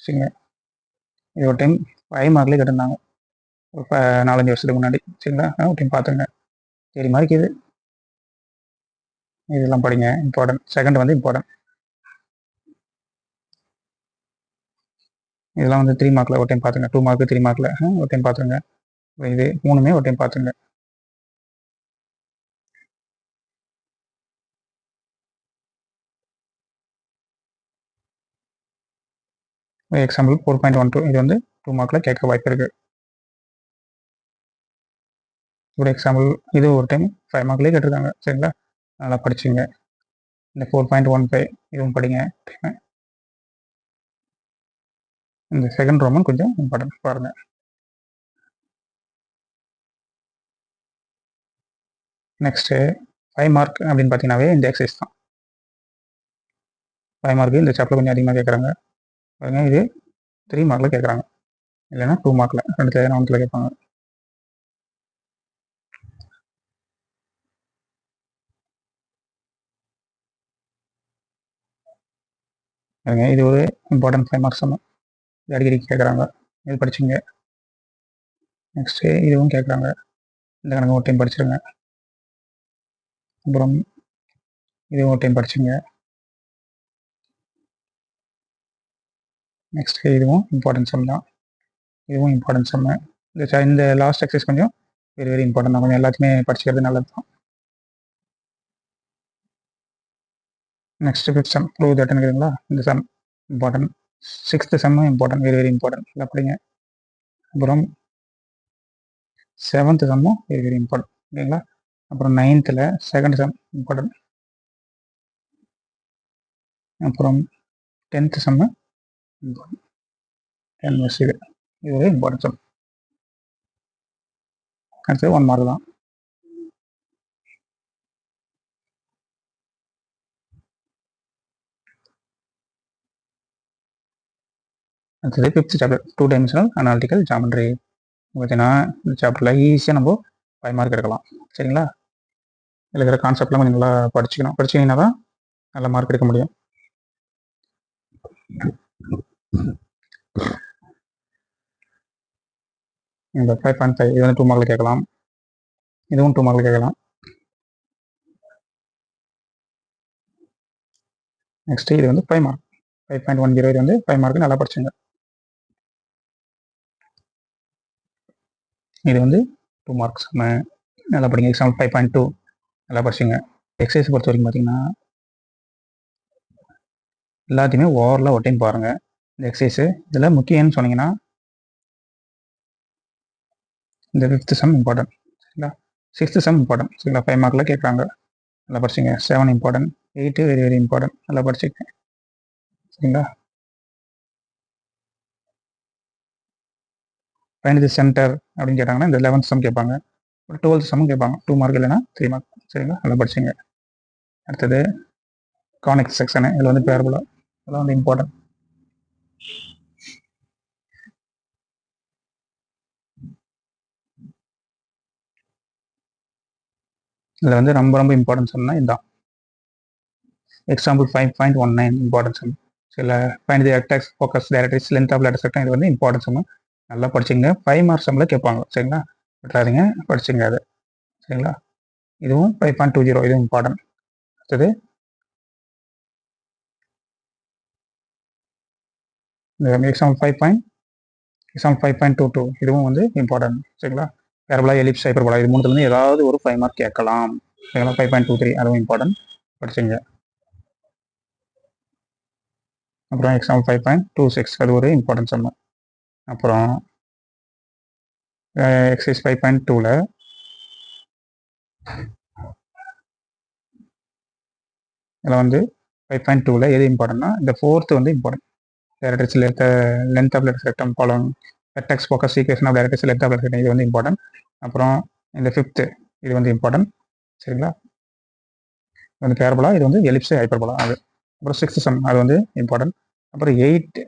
சரிங்க. இது ஒரு டைம் ஃபைவ் மார்க்லேயே கேட்டிருந்தாங்க. ஒரு நாலஞ்சு வருஷத்துக்கு முன்னாடி. சரிங்களா? அதான் ஒரு டைம் பார்த்துங்க சரி மாதிரி இது இதெல்லாம் படிங்க. இம்பார்ட்டன்ட் செகண்ட் வந்து இம்பார்ட்டன்ட் இதெல்லாம் வந்து த்ரீ மார்க்கில் ஒரு டைம் பார்த்துங்க டூ மார்க்கு த்ரீ மார்க்கில் ஒரு டைம் பார்த்துருங்க இது மூணுமே ஒரு டைம் பார்த்துங்க example four point one two இது வந்து டூ மார்க்கில் கேட்க வாய்ப்பு இருக்குது ஒரு எக்ஸாம்பிள் இது ஒரு டைம் ஃபைவ் மார்க்லேயே கேட்டிருக்காங்க. சரிங்களா? நல்லா படிச்சுங்க. இந்த ஃபோர் பாயிண்ட் ஒன் ஃபைவ் இதுவும் படிங்க. இந்த செகண்ட் ரோமன் கொஞ்சம் இம்பார்ட்டன்ட் பாருங்க. நெக்ஸ்ட்டு ஃபைவ் மார்க் அப்படின்னு பார்த்தீங்கன்னாவே இந்த எக்ஸசைஸ் தான். ஃபைவ் மார்க்கு இந்த சாப்டர் கொஞ்சம் அதிகமாக கேட்குறாங்க. பாருங்க இது த்ரீ மார்க்கில் கேட்குறாங்க. இல்லைன்னா டூ மார்க்கில் ரெண்டு தேவை ஒன்றில் கேட்பாங்க பாருங்க இது ஒரு இம்பார்ட்டன்ட் ஃபேமஸ் மார்க்ஸ் தான் இது அடிக்கடி கேட்குறாங்க இது படிச்சுங்க. நெக்ஸ்ட்டு இதுவும் கேட்குறாங்க இந்த கணக்கு ஒரு டைம் படிச்சிருங்க. அப்புறம் இதுவும் ஒரு டைம் படிச்சுங்க. நெக்ஸ்ட்டு இதுவும் இம்பார்ட்டன்ட் சம் தான். இதுவும் இம்பார்ட்டன்ட் சம் இந்த இந்த லாஸ்ட் எக்ஸசைஸ் கொஞ்சம் வெரி வெரி இம்பார்ட்டன்ட் தான். கொஞ்சம் எல்லாத்தையுமே படிச்சுக்கிறது நல்லது தான் நெக்ஸ்ட் ஃபிஃப்த் சம் ப்ரூவ் தட்டுங்கிறீங்களா இந்த சம் இம்பார்ட்டன்ட் சிக்ஸ்த்து செம்மும் இம்பார்ட்டன்ட் வெரி வெரி இம்பார்ட்டன்ட் நல்லா அப்புறம் செவன்த்து செம்மும் வெரி வெரி இம்பார்ட்டன்ட் ஓகேங்களா அப்புறம் நைன்த்தில் செகண்ட் செம் இம்பார்ட்டன்ட் அப்புறம் tenth sum important ten miss இது இது ஒரு இம்பார்ட்டன்ட் செம் அடுத்தது ஒன் மார்க் தான். அடுத்தது fifth chapter two dimensional analytical geometry பார்த்தீங்கன்னா இந்த சாப்டரில் ஈஸியாக நம்ம ஃபைவ் மார்க் எடுக்கலாம். சரிங்களா? இதில் இருக்கிற கான்செப்ட்லாம் கொஞ்சம் நல்லா படிச்சுக்கணும். படிச்சீங்கன்னா தான் நல்ல மார்க் எடுக்க முடியும். இந்த ஃபைவ் பாயிண்ட் ஃபைவ் இது வந்து டூ மார்க்கில் கேட்கலாம். இதுவும் டூ மார்க்கில் கேட்கலாம். நெக்ஸ்ட் இது வந்து five mark five point one zero இது வந்து ஃபைவ் மார்க் நல்லா படிச்சுங்க. இது வந்து டூ மார்க்ஸ் நம்ம நல்லா படிங்க. எக்ஸாம்பிள் ஃபைவ் பாயிண்ட் டூ நல்லா படிச்சுங்க எக்ஸசைஸ் பொறுத்த வரைக்கும் பார்த்தீங்கன்னா எல்லாத்தையுமே ஓவரில் ஒரு பாருங்கள் இந்த எக்ஸசைஸு இதில் முக்கியம்னு சொன்னீங்கன்னா இந்த ஃபிஃப்த்து சம் இம்பார்ட்டன்ட் சரிங்களா? சிக்ஸ்த்து சம் இம்பார்ட்டன்ட் சரிங்களா? ஃபைவ் மார்க்கில் கேட்குறாங்க நல்லா படிச்சுங்க seven important eight very very important நல்லா படிச்சுக்கேன் சரிங்களா? ஃபைண்ட் சென்டர் அப்படின்னு கேட்டாங்கன்னா இந்த லெவன்த் சம் கேட்பாங்க. ஒரு டுவெல்த் சம் கேட்பாங்க. டூ மார்க் இல்லைன்னா த்ரீ மார்க் சரிங்களா? நல்லா படிச்சுங்க. அடுத்தது கானிக் செக்ஷனு இதில் வந்து பேரபுலா இதெல்லாம் வந்து இம்பார்ட்டன்ட் இதில் வந்து ரொம்ப ரொம்ப இம்பார்ட்டன்ஸ் சொன்னால் இதுதான் example five point one nine importance சில find the axis focus directrix length of latus rectum இது வந்து இம்பார்ட்டன்ஸ் நல்லா படிச்சுங்க ஃபைவ் மார்க்ஸ் நம்மள கேட்பாங்க. சரிங்களா? விட்றாதீங்க படிச்சுங்க அது. சரிங்களா? இதுவும் ஃபைவ் பாயிண்ட் டூ ஜீரோ இதுவும் இம்பார்ட்டன்ட் அடுத்தது. இந்த example five point exam five point two two இதுவும் வந்து இம்பார்ட்டன்ட் சரிங்களா? பேரபலா எலிப்ஸ் ஹைப்பர்பலா இது மூணுத்துலேருந்து ஏதாவது ஒரு ஃபைவ் மார்க் கேட்கலாம். சரிங்களா? ஃபைவ் பாயிண்ட் டூ த்ரீ அதுவும் இம்பார்ட்டன்ட் படிச்சுங்க அப்புறம் example five point two six அது ஒரு இம்பார்ட்டன்ஸ் சம்மு அப்புறம் எக்ஸைஸ் ஃபைவ் பாயிண்ட் டூவில் இதில் வந்து ஃபைவ் பாயிண்ட் டூவில் எது இம்பார்ட்டன்னா இந்த ஃபோர்த்து வந்து இம்பார்ட்டன்ட் டேரக்டர்ஸில் இருக்க length of latus rectum following vertex focus equation of directrix length of latus இது வந்து இம்பார்ட்டன்ட் அப்புறம் இந்த ஃபிஃப்த்து இது வந்து இம்பார்ட்டன்ட் சரிங்களா? இது வந்து பேரபலா இது வந்து எலிப்ஸ் ஹைப்பர்பலா அது. அப்புறம் சிக்ஸ்த் சம் அது வந்து இம்பார்ட்டன்ட் அப்புறம் எயிட்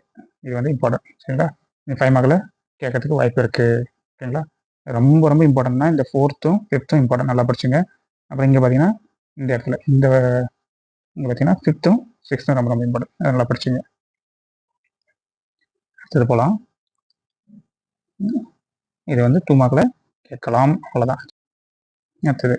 இது வந்து இம்பார்ட்டன்ட் சரிங்களா? இந்த ஃபைவ் மார்க்கில் கேட்கறதுக்கு வாய்ப்பு இருக்குது ஓகேங்களா? ரொம்ப ரொம்ப இம்பார்ட்டன்ட்னா இந்த ஃபோர்த்தும் ஃபிஃப்த்தும் இம்பார்ட்டன்ட் நல்லா படிச்சுங்க. அப்புறம் இங்கே பார்த்தீங்கன்னா இந்த இடத்துல இந்த இங்கே பார்த்தீங்கன்னா ஃபிஃப்த்தும் சிக்ஸ்த்தும் ரொம்ப ரொம்ப இம்பார்ட்டன்ட் நல்லா படிச்சுங்க. அடுத்தது போகலாம் இது வந்து டூ மார்க்கில் கேட்கலாம். அவ்வளோதான் அடுத்தது.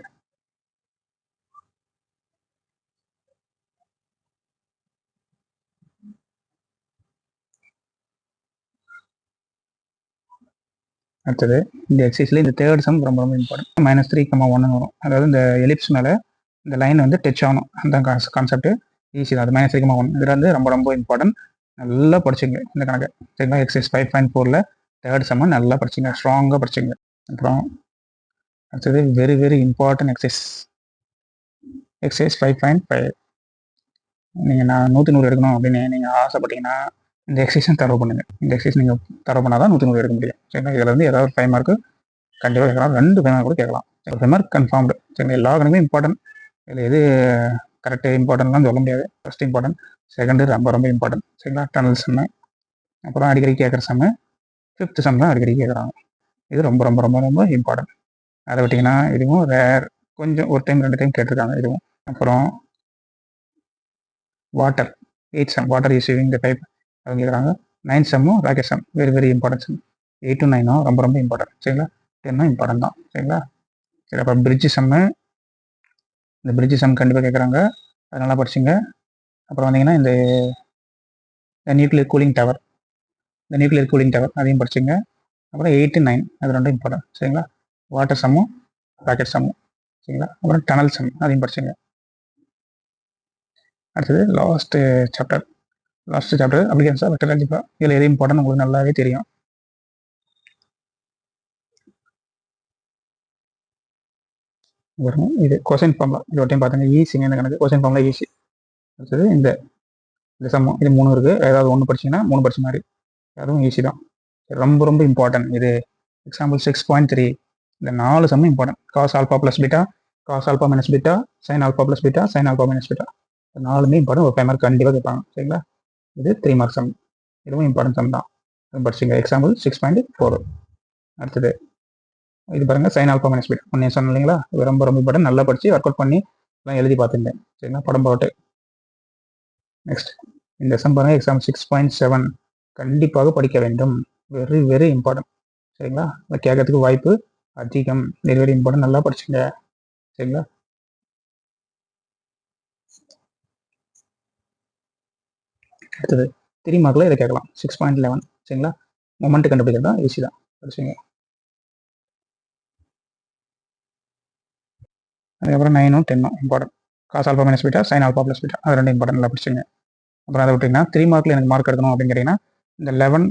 அடுத்தது இந்த எக்ஸசைஸில் இந்த தேர்ட் சம் ரொம்ப ரொம்ப இம்பார்ட்டன்ட் மைனஸ் த்ரீ கம்மா ஒன்று வரும். அதாவது இந்த எலிப்ஸ் மேலே இந்த லைன் வந்து டச் ஆகணும். அந்த கான்செப்ட் ஈஸி தான். அது மைனஸ் த்ரீ கம்மா ஒன் இது வந்து ரொம்ப ரொம்ப இம்பார்ட்டன்ட் நல்லா படிச்சுங்க இந்த கணக்கு. சரிங்களா? எக்ஸசைஸ் ஃபைவ் பாயிண்ட் ஃபோரில் தேர்ட் செம்ம நல்லா படிச்சுங்க. ஸ்ட்ராங்காக படிச்சுங்க. அப்புறம் அடுத்தது very very important exercise exercise five point five நீங்கள் நான் நூற்றி நூறு எடுக்கணும் அப்படின்னு நீங்கள் ஆசைப்பட்டீங்கன்னா இந்த எக்ஸசைஸும் தரவு பண்ணுங்கள் இந்த எக்ஸசைஸ் நீங்கள் தரவு பண்ணால் தான் நூற்றி நூறு எடுக்க முடியும். சரிங்களா? இதில் இருந்து ஏதாவது ஃபைவ் மார்க்கு கண்டிப்பாக கேட்கலாம். ரெண்டு ஃபைவ் மார்க் கூட கேட்கலாம். ஒரு ஃபைவ் மார்க் கன்ஃபார்ம்டு சரிங்களா? எல்லா கணக்குமே இம்பார்ட்டன்ட் இதில் எது கரெக்டு இம்பார்ட்டன்ட்லாம் சொல்ல முடியாது. ஃபஸ்ட் இம்பார்ட்டன்ட் செகண்டு ரொம்ப ரொம்ப இம்பார்ட்டன்ட் சரிங்களா? டனல் செம்மு அப்புறம் அடிக்கடி கேட்குற செம்மு ஃபிஃப்த் செம் தான் அடிக்கடி கேட்குறாங்க. இது ரொம்ப ரொம்ப ரொம்ப ரொம்ப இம்பார்ட்டன்ட் அதை விட்டிங்கன்னா இதுவும் ரேர் கொஞ்சம் ஒரு டைம் ரெண்டு டைம் கேட்டிருக்காங்க இதுவும். அப்புறம் water eight sum water receiving the pipe அது கேட்குறாங்க nine செம்மும் rocket sum very very important sum eight to நைனும் ரொம்ப ரொம்ப இம்பார்ட்டன்ட் சரிங்களா? டென்னும் இம்பார்ட்டன்ட் தான். சரிங்களா? சரி அப்புறம் பிரிட்ஜ் செம்மு இந்த பிரிட்ஜ் செம் கண்டிப்பாக கேட்குறாங்க அது நல்லா படிச்சுங்க. அப்புறம் வந்தீங்கன்னா இந்த நியூக்ளியர் கூலிங் டவர் இந்த நியூக்ளியர் கூலிங் டவர் அதையும் படிச்சுங்க. அப்புறம் எயிட்டு நைன் அது ரெண்டும் இம்பார்ட்டன்ட் சரிங்களா? வாட்டர் சம்மும் ராக்கெட் சம்மும் சரிங்களா? அப்புறம் டனல் சம் அதையும் படிச்சுங்க. அடுத்தது லாஸ்ட்டு சாப்டர் லாஸ்ட் சாப்டர் அப்ளிகன்ஸாக வெக்டர் அல்ஜிப்ரா இதில் எது இம்பார்ட்டன் உங்களுக்கு நல்லாவே தெரியும். வரும் இது கொசைன் ஃபார்ம்ல இது ஒரு டைம் பார்த்துங்க ஈஸிங்க இந்த கணக்கு? கொசைன் ஃபார்ம்ல ஈஸி அடுத்தது இந்த இந்த சம்மம் இது மூணு இருக்குது ஏதாவது ஒன்று படிச்சிங்கன்னா மூணு படிச்ச மாதிரி. அதுவும் ஈஸி தான். ரொம்ப ரொம்ப இம்பார்ட்டன்ட் இது எக்ஸாம்பிள் சிக்ஸ் பாயிண்ட் த்ரீ இந்த நாலு சம்மம் important cos alpha plus beta cos alpha minus beta sine alpha plus beta sine alpha minus beta நாலுமே இம்பார்ட்டன் ஒரு ஃபைவ் மார்க் கண்டிப்பாக கேட்பாங்க. சரிங்களா? இது த்ரீ மார்க் சம் இதுவும் இம்பார்ட்டன்ட் சம் தான். படிச்சுங்க. எக்ஸாம்பிள் சிக்ஸ் பாயிண்ட் ஃபோர் அடுத்தது இது பாருங்க சைன் ஆல்பா மைனஸ் பீட் ஒன்று சொன்னேன் இல்லைங்களா? ரொம்ப ரொம்ப இம்பார்ட்டன் நல்லா படித்து ஒர்க் அவுட் பண்ணி எல்லாம் எழுதி பார்த்துருந்தேன் சரிங்களா? படம் போட்டு நெக்ஸ்ட் இந்த sum exam six point seven கண்டிப்பாக படிக்க வேண்டும். வெரி வெரி இம்பார்ட்டன்ட் சரிங்களா? கேட்கறதுக்கு வாய்ப்பு அதிகம். வெரி வெரி இம்பார்ட்டன்ட் நல்லா படிச்சுங்க. சரிங்களா? அடுத்தது த்ரீ மார்க்கில் இதை கேட்கலாம். சிக்ஸ் பாயிண்ட் லெவன் சரிங்களா? மொமெண்ட் கண்டுபிடிக்கிறது? தான். ஈஸி தான் படிச்சுங்க அதுக்கப்புறம் நைனும் டென்னும் important cos alpha minus beta sine alpha plus beta அது ரெண்டு இம்பார்ட்டன்ட் நல்லா படிச்சுங்க அப்புறம் அதை விட்டிங்கன்னா த்ரீ மார்க்கில் எனக்கு மார்க் எடுக்கணும் அப்படின்னு கேட்டிங்கன்னா இந்த லெவன்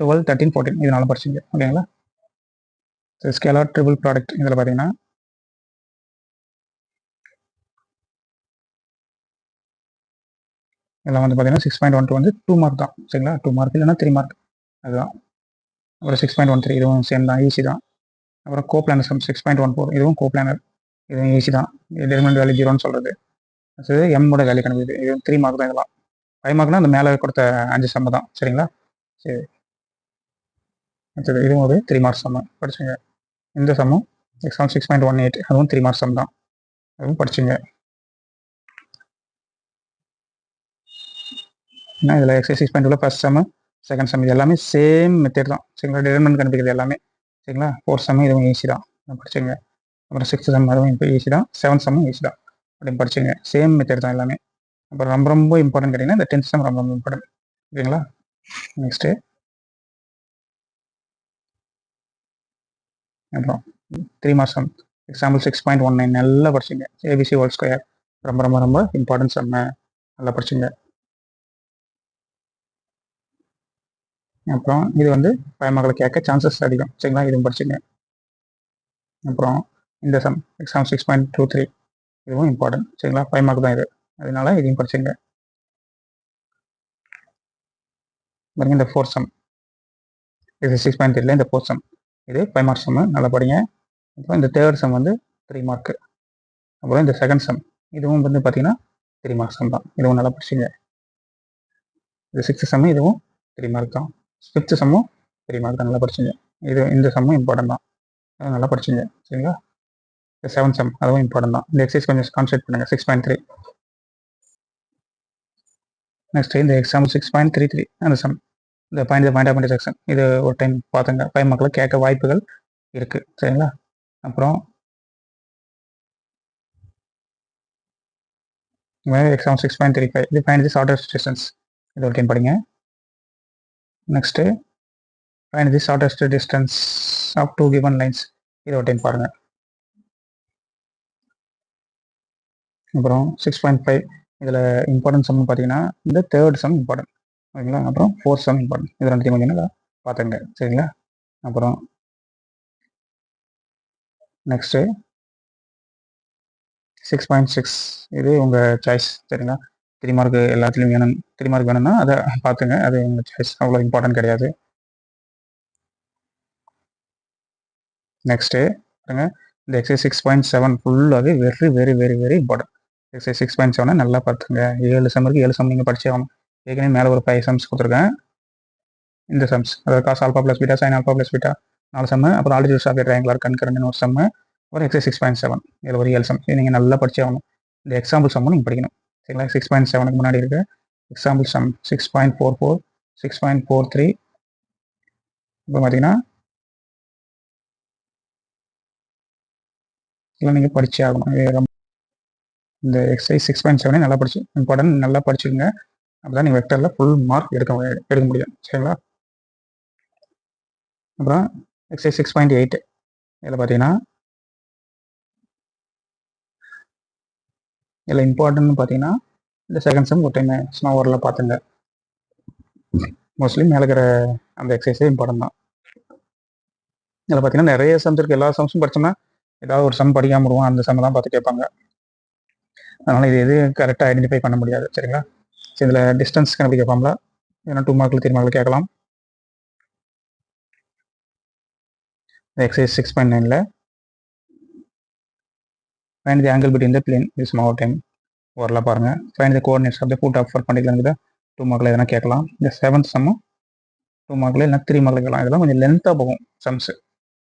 டுவெல் தேர்ட்டின் ஃபோர்டீன் இதனால படிச்சுங்க ஓகேங்களா? ஸ்கேலார் ட்ரிபிள் ப்ராடக்ட் இதில் பார்த்தீங்கன்னா இதெல்லாம் வந்து பார்த்தீங்கன்னா சிக்ஸ் பாயிண்ட் ஒன் டூ வந்து டூ மார்க் தான். சரிங்களா? டூ மார்க் இல்லைன்னா த்ரீ மார்க் அதுதான். அப்புறம் சிக்ஸ் பாயிண்ட் ஒன் த்ரீ இதுவும் சேம் தான். ஈஸி தான். அப்புறம் coplanar sum six point one four இதுவும் கோ பிளானர் இதுவும் ஈஸி தான். டெர்மினல் வேல்யூ ஜீரோன்னு சொல்கிறது அடுத்தது எம்மோட வேல்யூ கணக்கு. இது த்ரீ மார்க் தான் இதெல்லாம். ஃபைவ் மார்க்னா அந்த மேலே கொடுத்த அஞ்சு சம்ம தான். சரிங்களா? சரி. அடுத்தது இதுவும் ஒரு த்ரீ மார்க் சம்ம படிச்சுங்க. இந்த சம்மும் exam six point one eight அதுவும் த்ரீ மார்க் சம் தான். அதுவும் படிச்சுங்க. ஏன்னா இதில் exercise six point first sum second sum இது எல்லாமே சேம் மெத்தட் தான். சரிங்களா டிடர்மெண்ட் கண்டுபிடிக்கிறது எல்லாமே. சரிங்களா? ஃபோர்த் செம்மு இதுவும் ஈஸி தான். படிச்சுங்க. அப்புறம் சிக்ஸ்த் செம் அதுவும் இப்போ ஈஸி தான். செவன்த் செம்மும் ஈஸி தான். அப்படின்னு படிச்சுங்க. சேம் மெத்தட் தான் எல்லாமே. அப்புறம் ரொம்ப ரொம்ப இம்பார்ட்டன்ட் கேட்டிங்கன்னா இந்த டென்த் செம் ரொம்ப ரொம்ப இம்பார்ட்டன்ட் ஓகேங்களா நெக்ஸ்ட்டு அப்புறம் த்ரீ மாதம் example six point one nine நல்லா படிச்சுங்க. ஏபிசி வேர்ல்ட் ஸ்கொயர் ரொம்ப ரொம்ப ரொம்ப இம்பார்ட்டன்ஸ் நம்ம நல்லா படிச்சுங்க. அப்புறம் இது வந்து பயமக்களை கேட்க சான்சஸ் அதிகம். சரிங்களா? இதுவும் படிச்சுங்க. அப்புறம் இந்த sum exam six point two three இதுவும் இம்பார்ட்டன்ட் சரிங்களா? ஃபைவ் மார்க் தான் இது. அதனால இதையும் படிச்சுங்க. பாருங்க இந்த ஃபோர் சம் இது சிக்ஸ் பாயிண்ட் த்ரீல இந்த ஃபோர் சம் இது ஃபைவ் மார்க் சம்மு நல்லா படிங்க. அப்புறம் இந்த தேர்ட் சம் வந்து த்ரீ மார்க்கு அப்புறம் இந்த செகண்ட் சம் இதுவும் வந்து பார்த்தீங்கன்னா த்ரீ மார்க் சம் தான். இதுவும் நல்லா படிச்சுங்க. இது சிக்ஸ்த் சம் இதுவும் த்ரீ மார்க் தான். ஃபிஃப்த் சம்மும் த்ரீ மார்க் நல்லா படிச்சுங்க. இது இந்த சம்மும் இம்பார்ட்டன்ட் தான். அது நல்லா படிச்சுங்க. சரிங்களா? இந்த செவன் சம் அதுவும் இம்பார்ட்டன்ட் தான். இந்த எக்ஸசைஸ் கொஞ்சம் கான்சென்ட்ரேட் பண்ணுங்க. சிக்ஸ் பாயிண்ட் த்ரீ நெக்ஸ்ட் இந்த exam six point three three அந்த சம் இந்த பாயிண்ட் பாயிண்ட் ஆஃப் செக்ஷன் இது ஒரு டைம் பார்த்துங்க பை மக்களை கேட்க வாய்ப்புகள் இருக்குது சரிங்களா? அப்புறம் exam six point three five இது பாயிண்ட் தி ஷார்டஸ்ட் டிஸ்டன்ஸ் இது ஒரு டைம் படிங்க. Next find the shortest distance of two given lines இது ஒரு டைம் பாருங்க. அப்புறம் சிக்ஸ் பாயிண்ட் ஃபைவ் இதில் இம்பார்ட்டன்ட் சம்னு பார்த்தீங்கன்னா இந்த தேர்ட் சம் இம்பார்ட்டன்ட் ஓகேங்களா? அப்புறம் ஃபோர்த் சம் இம்பார்ட்டன்ட் இது ரெண்டுத்தையும் கொஞ்சம் பார்த்துங்க சரிங்களா? அப்புறம் நெக்ஸ்ட்டு சிக்ஸ் பாயிண்ட் சிக்ஸ் இது உங்கள் சாய்ஸ் சரிங்களா? த்ரீ மார்க் எல்லாத்துலேயும் வேணும் த்ரீ மார்க் வேணும்னா அதை பார்த்துங்க அது உங்கள் சாய்ஸ் அவ்வளோ இம்பார்ட்டன்ட் கிடையாது. நெக்ஸ்ட்டு பாருங்க. இந்த எக்ஸைஸ் சிக்ஸ் பாயிண்ட் செவன் ஃபுல்லாகவே very very very very important exercise six point செவனை நல்லா பார்த்துங்க ஏழு சம் இருக்குது ஏழு சம் நீங்கள் படிச்சே ஆகணும். ஏற்கனவே மேலே ஒரு ஃபைவ் சம்ஸ் கொடுத்துருக்கேன். இந்த சம்ஸ் அதாவது காசு alpha plus beta sine alpha plus beta நாலு சம்மு அப்புறம் ஆல்ரெடி ஆஃப் ட்ரையாங்குலர் கண்கரண்ட் ஒரு சம்மு ஒரு எக்ஸைஸ் சிக்ஸ் பாயிண்ட் செவன் இதில் ஒரு ஏழு சம் நீங்கள் நல்லா படிச்சே ஆகணும். இந்த எக்ஸாம்பிள் சம்மும் நீங்கள் படிக்கணும். சரிங்களா சிக்ஸ் பாயிண்ட் செவனுக்கு முன்னாடி இருக்குது example sum six point four four six point four three இப்போ பார்த்தீங்கன்னா இதெல்லாம் நீங்கள் படிச்சே ஆகணும். இது ரொம்ப இந்த எக்ஸசைஸ் சிக்ஸ் பாயிண்ட் செவனே நல்லா படிச்சு இம்பார்ட்டன்ட் நல்லா படிச்சுக்கோங்க. அப்பதான் நீங்கள் வெக்டரில் ஃபுல் மார்க் எடுக்க முடியாது எடுக்க முடியும். சரிங்களா? அப்புறம் எக்ஸசைஸ் சிக்ஸ் பாயிண்ட் எயிட் இதில் பார்த்தீங்கன்னா இதில் இம்பார்ட்டன்ட்னு பார்த்தீங்கன்னா இந்த செகண்ட் செம் ஒரு டைம் சும்மா ஓரளவு பார்த்துங்க மோஸ்ட்லி மேலே இருக்கிற அந்த எக்ஸசைஸே இம்பார்ட்டன்ட் தான். இதில் பார்த்தீங்கன்னா நிறைய சம்ஸ் இருக்குது எல்லா சம்ஸும் படிச்சோம்னா ஏதாவது ஒரு சம் படிக்காம விடுவோம். அந்த சம் தான் பார்த்து கேட்பாங்க. அதனால் இது எது கரெக்டாக ஐடென்டிஃபை பண்ண முடியாது. சரிங்களா? சரி இதில் டிஸ்டன்ஸ் கணக்கு கேட்பாங்களா ஏன்னா டூ மார்க்கில் த்ரீ மார்க்கில் கேட்கலாம். எக்ஸசைஸ் சிக்ஸ் பாயிண்ட் நைனில் find the angle between the plane is more time வரலாம் பாருங்கள் find the coordinates of the foot of perpendicular to மார்க்கில் எதனா கேட்கலாம். இந்த செவன்த் சம்மும் டூ மார்க்கில் இல்லை த்ரீ மார்க்கில் கேட்கலாம். இதெல்லாம் கொஞ்சம் லென்த்தாக போகும் சம்ஸ்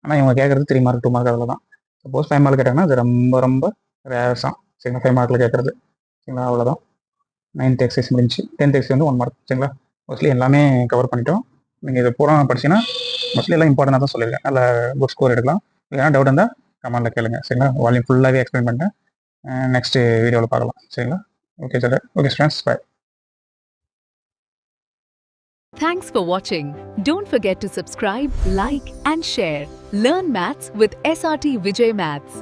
ஆனால் இவங்க கேட்குறது த்ரீ மார்க் டூ மார்க் அதில் தான் சப்போஸ் ஃபைவ் மார்க் கேட்டாங்கன்னா அது ரொம்ப ரொம்ப ரேர்ஸாக சரிங்களா? ஃபைவ் மார்க்கில் கேட்குறது. சரிங்களா? அவ்வளோதான் நைன்த் எக்ஸைஸ் முடிஞ்சு டென்த் எக்ஸைஸ் வந்து ஒன் மார்க் சரிங்களா? மோஸ்ட்லி எல்லாமே கவர் பண்ணிட்டோம். நீங்கள் இதை பூரா படிச்சீங்கன்னா மோஸ்ட்லி எல்லாம் இம்பார்ட்டண்டாக தான் சொல்லியிருக்கேன். நல்ல குட் ஸ்கோர் எடுக்கலாம். ஏன்னா டவுட் இருந்தால் கமெண்ட்டில் கேளுங்க சரிங்களா வால்யூம் ஃபுல்லாகவே எக்ஸ்பிளைன் பண்ணிட்டேன் நெக்ஸ்ட் வீடியோவில் பார்க்கலாம் சரிங்களா okay sir okay friends bye Thanks for watching. Don't forget to subscribe, like, and share. Learn maths with SRT Vijay Maths.